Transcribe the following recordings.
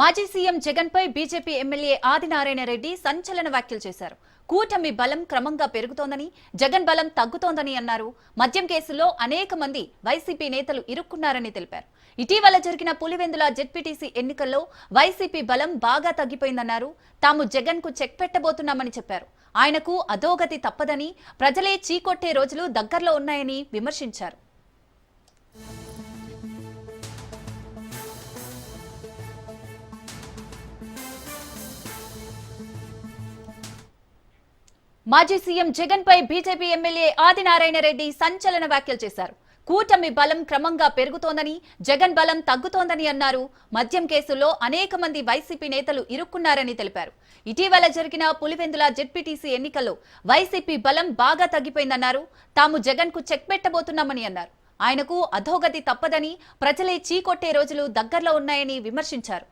మాజీ సీఎం జగన్ పై BJP MLA Adinarayana Reddy సంచలన వ్యాఖ్యలు చేశారు. కూటమి బలం క్రమంగా పెరుగుతోందని జగన్ బలం తగ్గుతోందని అన్నారు. మద్యం కేసులో అనేక మంది వైసీపీ నేతలు ఇరుక్కున్నారని తెలిపారు. ఇటీవల జరిగిన పులివెందుల జెడ్పీటీసీ ఎన్నికల్లో వైసీపీ బలం బాగా తగ్గిపోయిందన్నారు. తాము జగన్కు చెక్ పెట్టబోతున్నామని చెప్పారు. ఆయనకు అధోగతి తప్పదని ప్రజలే చీకొట్టే రోజులు దగ్గరలో ఉన్నాయని విమర్శించారు. మాజీ సీఎం జగన్ పై బీజేపీ ఎమ్మెల్యే ఆదినారాయణ రెడ్డి సంచలన వ్యాఖ్యలు చేశారు. కూటమి బలం క్రమంగా పెరుగుతోందని జగన్ బలం తగ్గుతోందని అన్నారు. మద్యం కేసుల్లో అనేక మంది వైసీపీ నేతలు ఇరుక్కున్నారని తెలిపారు. ఇటీవల జరిగిన పులివెందుల జెడ్పీటీసీ ఎన్నికల్లో వైసీపీ బలం బాగా తగ్గిపోయిందన్నారు. తాము జగన్కు చెక్ పెట్టబోతున్నామని అన్నారు. ఆయనకు అధోగతి తప్పదని ప్రజలే చీకొట్టే రోజులు దగ్గరలో ఉన్నాయని విమర్శించారు.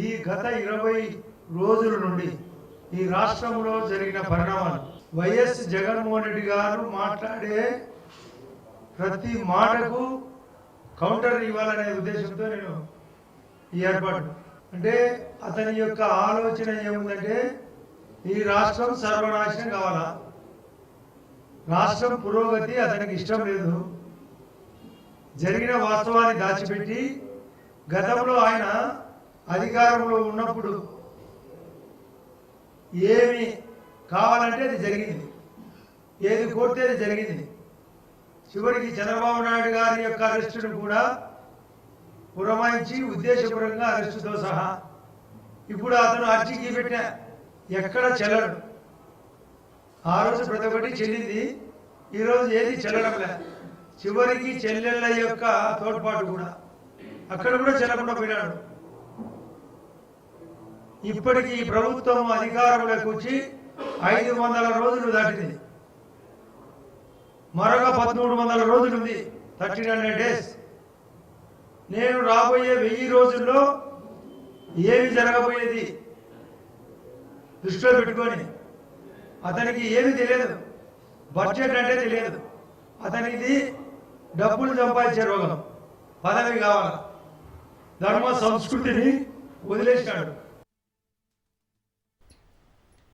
ఈ గత ఇరవై రోజుల నుండి ఈ రాష్ట్రంలో జరిగిన పరిణామాలు. వైఎస్ జగన్మోహన్ రెడ్డి గారు మాట్లాడే ప్రతి మాటకు కౌంటర్ ఇవ్వాలనే ఉద్దేశంతో నేను ఈ ఏర్పాటు. అంటే అతని యొక్క ఆలోచన ఏముందంటే ఈ రాష్ట్రం సర్వనాశనం కావాలా? రాష్ట్రం పురోగతి అతనికి ఇష్టం లేదు. జరిగిన వాస్తవాన్ని దాచిపెట్టి గతంలో ఆయన అధికారంలో ఉన్నప్పుడు ఏమి కావాలంటే అది జరిగింది. ఏది కోరితే అది జరిగింది. చివరికి చంద్రబాబు నాయుడు గారి యొక్క అరెస్టును కూడా పురమాయించి ఉద్దేశపూర్వకంగా అరెస్టుతో సహా ఇప్పుడు అతను అర్జీకి పెట్టిన ఎక్కడ చెల్లడు. ఆ రోజు ప్రతి ఒక్కటి చెల్లింది. ఈరోజు ఏది చెల్లడం లే చివరికి చెల్లెళ్ళ యొక్క తోడ్పాటు కూడా. అక్కడ కూడా చెల్లకుండా పోయినాడు. ఇప్పటికీ ఈ ప్రభుత్వం అధికారంలోకి వచ్చి ఐదు వందల రోజులు దాటింది. మరొక పదమూడు వందల రోజులు ఉంది థర్టీన్ హండ్రెడ్ డేస్. నేను రాబోయే వెయ్యి రోజుల్లో ఏమి జరగబోయేది దృష్టిలో పెట్టుకొని అతనికి ఏమి తెలియదు. బడ్జెట్ అంటే తెలియదు. అతనికి డబ్బులు సంపాదించే రోగం పదవి కావాలి? ధర్మ సంస్కృతిని వదిలేసినాడు.